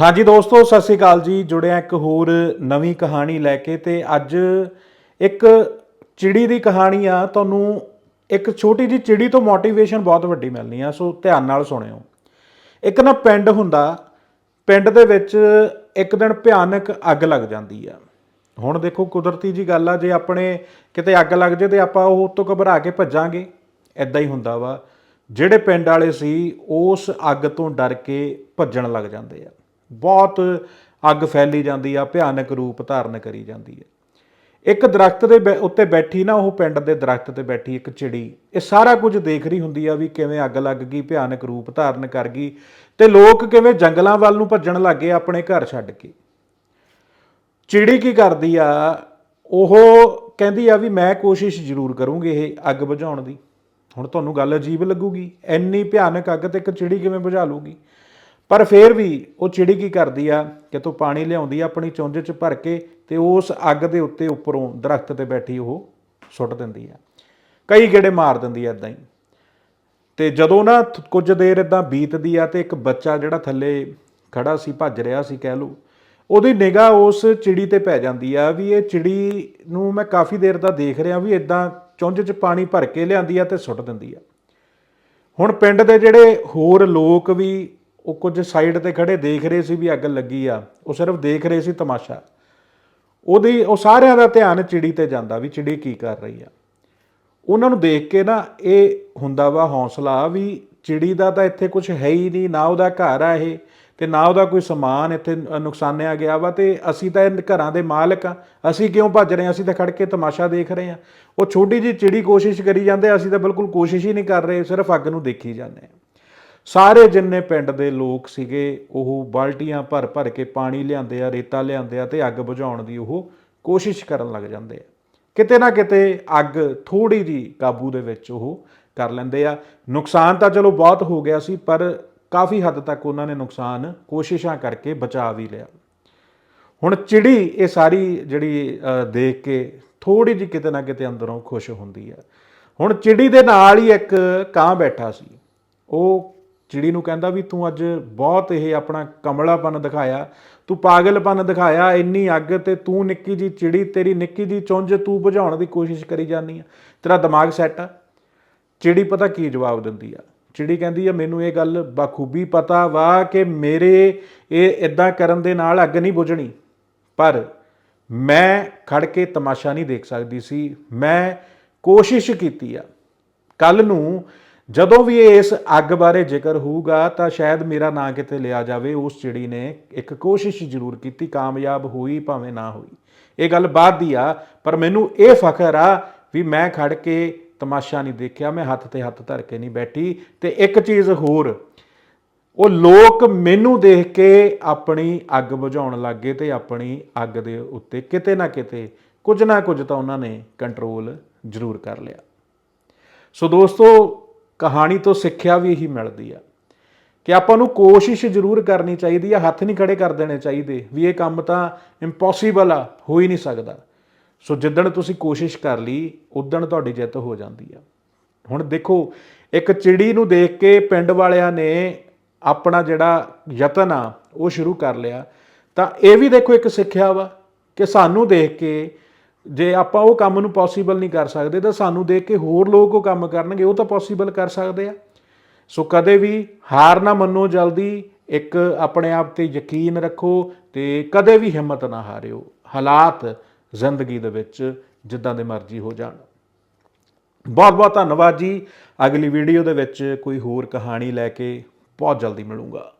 ਹਾਂਜੀ ਦੋਸਤੋ, ਸਤਿ ਸ੍ਰੀ ਅਕਾਲ ਜੀ। ਜੁੜਿਆ ਇੱਕ ਹੋਰ ਨਵੀਂ ਕਹਾਣੀ ਲੈ ਕੇ ਤੇ ਅੱਜ ਇੱਕ ਚਿੜੀ ਦੀ ਕਹਾਣੀ ਆ। ਤੁਹਾਨੂੰ ਇੱਕ ਛੋਟੀ ਜੀ ਚਿੜੀ ਤੋਂ ਮੋਟੀਵੇਸ਼ਨ ਬਹੁਤ ਵੱਡੀ ਮਿਲਣੀ ਆ, ਸੋ ਧਿਆਨ ਨਾਲ ਸੁਣਿਓ। ਇੱਕ ਨਾ ਪਿੰਡ ਹੁੰਦਾ, ਪਿੰਡ ਦੇ ਵਿੱਚ ਇੱਕ ਦਿਨ ਭਿਆਨਕ ਅੱਗ ਲੱਗ ਜਾਂਦੀ ਆ। ਹੁਣ ਦੇਖੋ, ਕੁਦਰਤੀ ਜੀ ਗੱਲ ਆ, ਜੇ ਆਪਣੇ ਕਿਤੇ ਅੱਗ ਲੱਗ ਜੇ ਤੇ ਆਪਾਂ ਉਹ ਤੋਂ ਘਬਰਾ ਕੇ ਭੱਜਾਂਗੇ। ਐਦਾਂ ਹੀ ਹੁੰਦਾ ਵਾ। ਜਿਹੜੇ ਪਿੰਡ ਵਾਲੇ ਸੀ, ਉਸ ਅੱਗ ਤੋਂ ਡਰ ਕੇ ਭੱਜਣ ਲੱਗ ਜਾਂਦੇ ਆ। ਬਹੁਤ ਅੱਗ ਫੈਲੀ ਜਾਂਦੀ ਆ, ਭਿਆਨਕ ਰੂਪ ਧਾਰਨ ਕਰੀ ਜਾਂਦੀ ਹੈ ਇੱਕ ਦਰਖਤ ਦੇ ਬੈ- ਉੱਤੇ ਬੈਠੀ ਨਾ, ਉਹ ਪਿੰਡ ਦੇ ਦਰਖਤ ਤੇ ਬੈਠੀ ਇੱਕ ਚਿੜੀ। ਇਹ ਸਾਰਾ ਕੁਝ ਦੇਖ ਰਹੀ ਹੁੰਦੀ ਆ ਵੀ ਕਿਵੇਂ ਅੱਗ ਲੱਗ ਗਈ, ਭਿਆਨਕ ਰੂਪ ਧਾਰਨ ਕਰ ਗਈ ਤੇ ਲੋਕ ਕਿਵੇਂ ਜੰਗਲਾਂ ਵੱਲ ਨੂੰ ਭੱਜਣ ਲੱਗੇ ਆਪਣੇ ਘਰ ਛੱਡ ਕੇ। ਚਿੜੀ ਕੀ ਕਰਦੀ ਆ, ਉਹ ਕਹਿੰਦੀ ਆ ਵੀ ਮੈਂ ਕੋਸ਼ਿਸ਼ ਜ਼ਰੂਰ ਕਰੂੰਗੀ ਇਹ ਅੱਗ ਬੁਝਾਉਣ ਦੀ। ਹੁਣ ਤੁਹਾਨੂੰ ਗੱਲ ਅਜੀਬ ਲੱਗੂਗੀ, ਇੰਨੀ ਭਿਆਨਕ ਅੱਗ ਤੇ ਇੱਕ ਚਿੜੀ ਕਿਵੇਂ ਬੁਝਾ ਲੂਗੀ? ਪਰ ਫੇਰ ਵੀ ਉਹ ਚਿੜੀ ਕੀ ਕਰਦੀ ਆ ਕਿ ਤੂੰ ਪਾਣੀ ਲਿਆਉਂਦੀ ਆ ਆਪਣੀ ਚੁੰਝ 'ਚ ਭਰ ਕੇ ਤੇ ਉਸ ਅੱਗ ਦੇ ਉੱਤੇ ਉੱਪਰੋਂ ਦਰਖਤ ਤੇ ਬੈਠੀ ਉਹ ਸੁੱਟ ਦਿੰਦੀ ਆ। ਕਈ ਗੇੜੇ ਮਾਰ ਦਿੰਦੀ ਆ ਇਦਾਂ ਹੀ। ਤੇ ਜਦੋਂ ਨਾ ਕੁਝ ਦੇਰ ਇਦਾਂ ਬੀਤਦੀ ਆ ਤੇ ਇੱਕ ਬੱਚਾ ਜਿਹੜਾ ਥੱਲੇ ਖੜਾ ਸੀ, ਭੱਜ ਰਿਹਾ ਸੀ ਕਹਿ ਲਓ, ਉਹਦੀ ਨਿਗਾਹ ਉਸ ਚਿੜੀ ਤੇ ਪੈ ਜਾਂਦੀ ਆ ਵੀ ਇਹ ਚਿੜੀ ਨੂੰ ਮੈਂ ਕਾਫੀ ਦੇਰ ਦਾ ਦੇਖ ਰਿਹਾ ਵੀ ਇਦਾਂ ਚੁੰਝ 'ਚ ਪਾਣੀ ਭਰ ਕੇ ਲਿਆਂਦੀ ਆ ਤੇ ਸੁੱਟ ਦਿੰਦੀ ਆ। ਹੁਣ ਪਿੰਡ ਦੇ ਜਿਹੜੇ ਹੋਰ ਲੋਕ ਵੀ ਉਹ ਕੁਝ ਸਾਈਡ ਤੇ ਖੜੇ ਦੇਖ ਰਹੇ ਸੀ ਵੀ ਅੱਗ ਲੱਗੀ ਆ, ਉਹ ਸਿਰਫ ਦੇਖ ਰਹੇ ਸੀ ਤਮਾਸ਼ਾ। ਉਹਦੀ, ਉਹ ਸਾਰਿਆਂ ਦਾ ਧਿਆਨ ਚਿੜੀ ਤੇ ਜਾਂਦਾ ਵੀ ਚਿੜੀ ਕੀ ਕਰ ਰਹੀ ਆ। ਉਹਨਾਂ ਨੂੰ ਦੇਖ ਕੇ ਨਾ ਇਹ ਹੁੰਦਾ ਵਾ ਹੌਸਲਾ ਵੀ ਚਿੜੀ ਦਾ ਤਾਂ ਇੱਥੇ ਕੁਝ ਹੈ ਹੀ ਨਹੀਂ, ਨਾ ਉਹਦਾ ਘਰ ਆ ਇਹ, ਤੇ ਨਾ ਉਹਦਾ ਕੋਈ ਸਮਾਨ ਇੱਥੇ ਨੁਕਸਾਨਿਆ ਗਿਆ ਵਾ, ਤੇ ਅਸੀਂ ਤਾਂ ਇਹ ਘਰਾਂ ਦੇ ਮਾਲਕ ਆ, ਅਸੀਂ ਕਿਉਂ ਭੱਜ ਰਹੇ ਹਾਂ ਅਸੀਂ ਤਾਂ ਖੜ ਕੇ ਤਮਾਸ਼ਾ ਦੇਖ ਰਹੇ ਹਾਂ ਉਹ ਛੋਟੀ ਜੀ ਚਿੜੀ ਕੋਸ਼ਿਸ਼ ਕਰੀ ਜਾਂਦੇ ਅਸੀਂ ਤਾਂ ਬਿਲਕੁਲ ਕੋਸ਼ਿਸ਼ ਹੀ ਨਹੀਂ ਕਰ ਰਹੇ, ਸਿਰਫ ਅੱਗ ਨੂੰ ਦੇਖੀ ਜਾਂਦੇ ਹਾਂ ਸਾਰੇ ਜਿੰਨੇ ਪਿੰਡ ਦੇ ਲੋਕ ਸੀਗੇ, ਉਹ ਬਾਲਟੀਆਂ ਭਰ ਭਰ ਕੇ ਪਾਣੀ ਲਿਆਂਦੇ ਆ, ਰੇਤਾ ਲਿਆਂਦੇ ਆ ਤੇ ਅੱਗ ਬੁਝਾਉਣ ਦੀ ਉਹ ਕੋਸ਼ਿਸ਼ ਕਰਨ ਲੱਗ ਜਾਂਦੇ ਆ। ਕਿਤੇ ਨਾ ਕਿਤੇ ਅੱਗ ਥੋੜੀ ਜੀ ਕਾਬੂ ਦੇ ਵਿੱਚ ਉਹ ਕਰ ਲੈਂਦੇ ਆ। ਨੁਕਸਾਨ ਤਾਂ ਚਲੋ ਬਹੁਤ ਹੋ ਗਿਆ ਸੀ, ਪਰ ਕਾਫੀ ਹੱਦ ਤੱਕ ਉਹਨਾਂ ਨੇ ਨੁਕਸਾਨ ਕੋਸ਼ਿਸ਼ਾਂ ਕਰਕੇ ਬਚਾ ਵੀ ਲਿਆ। ਹੁਣ ਚਿੜੀ ਇਹ ਸਾਰੀ ਜਿਹੜੀ ਦੇਖ ਕੇ ਥੋੜੀ ਜਿਹੀ ਕਿਤੇ ਨਾ ਕਿਤੇ ਅੰਦਰੋਂ ਖੁਸ਼ ਹੁੰਦੀ ਆ। ਹੁਣ ਚਿੜੀ ਦੇ ਨਾਲ ਹੀ ਇੱਕ ਕਾਂ ਬੈਠਾ ਸੀ। ਉਹ ਚਿੜੀ ਨੂੰ ਕਹਿੰਦਾ ਵੀ ਤੂੰ ਅੱਜ ਬਹੁਤ ਇਹ ਆਪਣਾ ਕਮਲਾਪਨ ਦਿਖਾਇਆ, ਤੂੰ ਪਾਗਲਪਨ ਦਿਖਾਇਆ, ਇੰਨੀ ਅੱਗ ਤੇ ਤੂੰ ਨਿੱਕੀ ਜੀ ਚਿੜੀ, ਤੇਰੀ ਨਿੱਕੀ ਜੀ ਚੁੰਝ ਤੂੰ ਬੁਝਾਉਣ ਦੀ ਕੋਸ਼ਿਸ਼ ਕਰੀ ਜਾਂਦੀ ਆ। ਤੇਰਾ ਦਿਮਾਗ ਸੈੱਟ ਆ। ਚਿੜੀ ਪਤਾ ਕੀ ਜਵਾਬ ਦਿੰਦੀ ਆ? ਚਿੜੀ ਕਹਿੰਦੀ ਆ, ਮੈਨੂੰ ਇਹ ਗੱਲ ਬਾਖੂਬੀ ਪਤਾ ਵਾ ਕਿ ਮੇਰੇ ਇਹ ਇਦਾਂ ਕਰਨ ਦੇ ਨਾਲ ਅੱਗ ਨਹੀਂ ਬੁਝਣੀ। ਪਰ ਮੈਂ ਖੜ ਕੇ ਤਮਾਸ਼ਾ ਨਹੀਂ ਦੇਖ ਸਕਦੀ ਸੀ। ਮੈਂ ਕੋਸ਼ਿਸ਼ ਕੀਤੀ ਆ। ਕੱਲ ਨੂੰ ਜਦੋਂ ਵੀ ਇਸ ਅੱਗ ਬਾਰੇ ਜ਼ਿਕਰ ਹੋਊਗਾ ਤਾਂ ਸ਼ਾਇਦ ਮੇਰਾ ਨਾਂ ਕਿਤੇ ਲਿਆ ਜਾਵੇ। ਉਸ ਚਿੜੀ ਨੇ ਇੱਕ ਕੋਸ਼ਿਸ਼ ਜ਼ਰੂਰ ਕੀਤੀ, ਕਾਮਯਾਬ ਹੋਈ ਭਾਵੇਂ ਨਾ ਹੋਈ। ਇਹ ਗੱਲ ਬਾਅਦ ਦੀ ਆ, ਪਰ ਮੈਨੂੰ ਇਹ ਫਖਰ ਆ ਵੀ ਮੈਂ ਖੜ ਕੇ ਤਮਾਸ਼ਾ ਨਹੀਂ ਦੇਖਿਆ, ਮੈਂ ਹੱਥ ਤੇ ਹੱਥ ਧਰ ਕੇ ਨਹੀਂ ਬੈਠੀ। ਤੇ ਇੱਕ ਚੀਜ਼ ਹੋਰ, ਉਹ ਲੋਕ ਮੈਨੂੰ ਦੇਖ ਕੇ ਆਪਣੀ ਅੱਗ ਬੁਝਾਉਣ ਲੱਗੇ ਤੇ ਆਪਣੀ ਅੱਗ ਦੇ ਉੱਤੇ ਕਿਤੇ ਨਾ ਕਿਤੇ, ਕੁਝ ਨਾ ਕੁਝ ਤਾਂ ਉਹਨਾਂ ਨੇ ਕੰਟਰੋਲ ਜ਼ਰੂਰ ਕਰ ਲਿਆ। ਸੋ ਦੋਸਤੋ ਕਹਾਣੀ ਤੋਂ ਸਿੱਖਿਆ ਵੀ ਇਹੀ ਮਿਲਦੀ ਆ। ਕਿ ਆਪਾਂ ਨੂੰ ਕੋਸ਼ਿਸ਼ ਜ਼ਰੂਰ ਕਰਨੀ ਚਾਹੀਦੀ ਆ, ਹੱਥ ਨਹੀਂ ਖੜੇ ਕਰ ਦੇਣੇ ਚਾਹੀਦੇ, ਵੀ ਇਹ ਕੰਮ ਤਾਂ ਇੰਪੋਸੀਬਲ ਆ, ਹੋ ਹੀ ਨਹੀਂ ਸਕਦਾ। ਸੋ ਜਿੱਦਣ ਤੁਸੀਂ ਕੋਸ਼ਿਸ਼ ਕਰ ਲਈ, ਉਦਣ ਤੁਹਾਡੀ ਜਿੱਤ ਹੋ ਜਾਂਦੀ ਆ। ਹੁਣ ਦੇਖੋ, ਇੱਕ ਚਿੜੀ ਨੂੰ ਦੇਖ ਕੇ ਪਿੰਡ ਵਾਲਿਆਂ ਨੇ ਆਪਣਾ ਜਿਹੜਾ ਯਤਨ ਆ, ਉਹ ਸ਼ੁਰੂ ਕਰ ਲਿਆ। ਤਾਂ ਇਹ ਵੀ ਦੇਖੋ ਇੱਕ ਸਿੱਖਿਆ ਵਾ ਕਿ ਸਾਨੂੰ ਦੇਖ ਕੇ ਜੇ ਆਪਾਂ ਉਹ ਕੰਮ ਨੂੰ ਪੋਸੀਬਲ ਨਹੀਂ ਕਰ ਸਕਦੇ, ਤਾਂ ਸਾਨੂੰ ਦੇਖ ਕੇ ਹੋਰ ਲੋਕ ਉਹ ਕੰਮ ਕਰਨਗੇ, ਉਹ ਤਾਂ ਪੋਸੀਬਲ ਕਰ ਸਕਦੇ ਆ। ਸੋ ਕਦੇ ਵੀ ਹਾਰ ਨਾ ਮੰਨੋ ਜਲਦੀ, ਇੱਕ ਆਪਣੇ ਆਪ ਤੇ ਯਕੀਨ ਰੱਖੋ ਤੇ ਕਦੇ ਵੀ ਹਿੰਮਤ ਨਾ ਹਾਰਿਓ, ਹਾਲਾਤ ਜ਼ਿੰਦਗੀ ਦੇ ਵਿੱਚ ਜਿੱਦਾਂ ਦੇ ਮਰਜ਼ੀ ਹੋ ਜਾਣ। ਬਹੁਤ ਬਹੁਤ ਧੰਨਵਾਦ ਜੀ, ਅਗਲੀ ਵੀਡੀਓ ਦੇ ਵਿੱਚ ਕੋਈ ਹੋਰ ਕਹਾਣੀ ਲੈ ਕੇ ਬਹੁਤ ਜਲਦੀ ਮਿਲੂੰਗਾ।